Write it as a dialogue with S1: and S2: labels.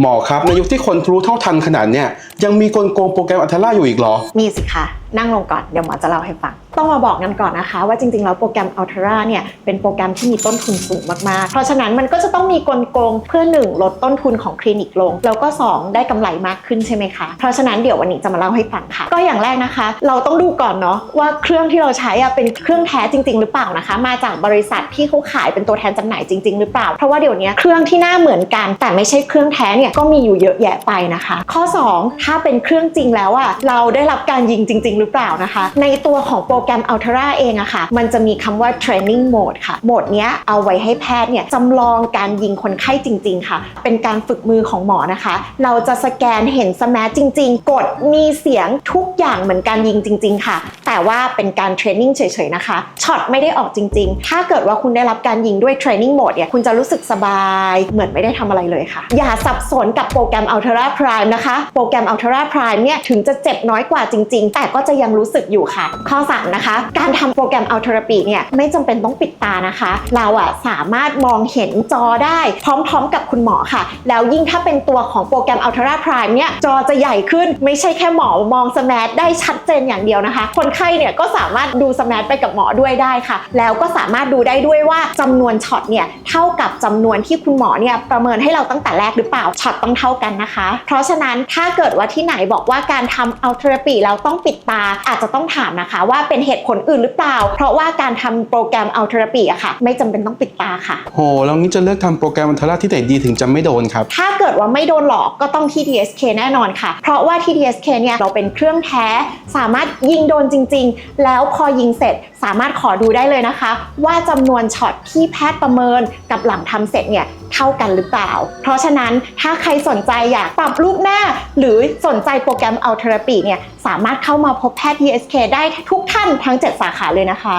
S1: หมอครับในยุคที่คนรู้เท่าทันขนาดเนี้ยยังมีกลโกงโปรแกรมอัลเทล่าอยู่อีกเหรอ
S2: มีสิคะนั่งลงก่อนเดี๋ยวหมอจะเล่าให้ฟัง ต้องมาบอกกันก่อนนะคะว่าจริงๆแล้วโปรแกรม Altera เนี่ยเป็นโปรแกรมที่มีต้นทุนสูงมากๆ เพราะฉะนั้นมันก็จะต้องมีกลโกงเพื่อ 1 ลดต้นทุนของคลินิกลง แล้วก็ 2 ได้กำไรมากขึ้นใช่ไหมคะ เพราะฉะนั้นเดี๋ยววันนี้จะมาเล่าให้ฟังค่ะ ก็อย่างแรกนะคะ เราต้องดูก่อนเนาะว่าเครื่องที่เราใช้อะเป็นเครื่องแท้จริง ๆ หรือเปล่านะคะ มาจากบริษัทที่เขาขายเป็นตัวแทนจำหน่ายจริง ๆ หรือเปล่า เพราะว่าเดี๋ยวนี้เครื่องที่หน้าเหมือนกัน แต่ไม่ใช่เครื่องแท้เนี่ยก็มีอยู่เยอะแยะไปนะคะ ข้อ 2 ถ้าเป็นเครื่องจริงแล้วอะเราได้รับการยิงจริง ๆ หรือเปล่านะคะ ในตัวของโปรแกรม Altera เองอะค่ะ มันจะมีคำว่า training mode ค่ะ โหมดเนี้ยเอาไว้ให้แพทย์เนี่ยจำลองการยิงคนไข้จริง ๆ ค่ะ เป็นการฝึกมือของหมอนะคะ เราจะสแกนเห็นสแมทจริง ๆ กดมีเสียงทุกอย่างเหมือนการยิงจริง ๆ ค่ะ แต่ว่าเป็นการเทรนนิ่งเฉยๆนะคะช็อตไม่ได้ออกจริง ๆ ถ้าเกิดว่าคุณได้รับการยิงด้วย training mode เนี่ยคุณจะรู้สึกสบายเหมือนไม่ได้ทำอะไรเลยค่ะ อย่าสับสนกับโปรแกรม Altera Prime นะคะ โปรแกรม Altera Prime เนี่ยถึงจะเจ็บน้อยกว่าจริง ๆ แต่ก็จะยังรู้สึกอยู่ค่ะ ข้อ3นะคะ การทำโปรแกรม Altera P เนี่ยไม่จำเป็นต้องปิดตานะคะ เราอะสามารถมองเห็นจอได้ พร้อมๆกับคุณหมอค่ะ แล้วยิ่งถ้าเป็นตัวของโปรแกรม Altera Prime เนี่ยจอจะใหญ่ขึ้นไม่ใช่แค่หมอมองสแมทได้ชัดเจนอย่างเดียวนะคะ คนไข้เนี่ยก็สามารถดูสแมทไปกับหมอด้วยได้ค่ะ แล้วก็สามารถดูได้ด้วยว่าจำนวนช็อตเนี่ยเท่ากับจำนวนที่คุณหมอเนี่ยประเมินให้เราตั้งแต่แรกหรือเปล่าช็อตต้องเท่ากันนะคะ เพราะฉะนั้นถ้าเกิดว่าที่ไหนบอกว่าการทำ Altera P แล้วต้องปิดตาอาจจะต้องถามนะคะว่าเป็นเหตุผลอื่นหรือเปล่า เพราะว่าการทำโปรแกรม Altera P อะค่ะ ไม่จำเป็นต้องปิดตาค่ะ
S1: โหแล้วงี้จะเลือกทำโปรแกรมอัลเทล่าที่ไหนดีถึงจะไม่โดนครับ
S2: ถ้าเกิดว่าไม่โดนหลอกก็ต้องที่ DSK แน่นอนค่ะ เพราะว่าที่ DSK เนี่ยเราเป็นเครื่องแท้สามารถยิงโดนจริง ๆ แล้วพอยิงเสร็จสามารถขอดูได้เลยนะคะ ว่าจำนวนช็อตที่แพทย์ประเมินกับหลังทำเสร็จเนี่ยเท่ากันหรือเปล่า เพราะฉะนั้นถ้าใครสนใจอยากปรับรูปหน้า หรือสนใจโปรแกรม Altera P เนี่ยสามารถเข้ามาพบแพทย์ DSK ได้ทุกท่านทั้ง 7 สาขาเลยนะคะ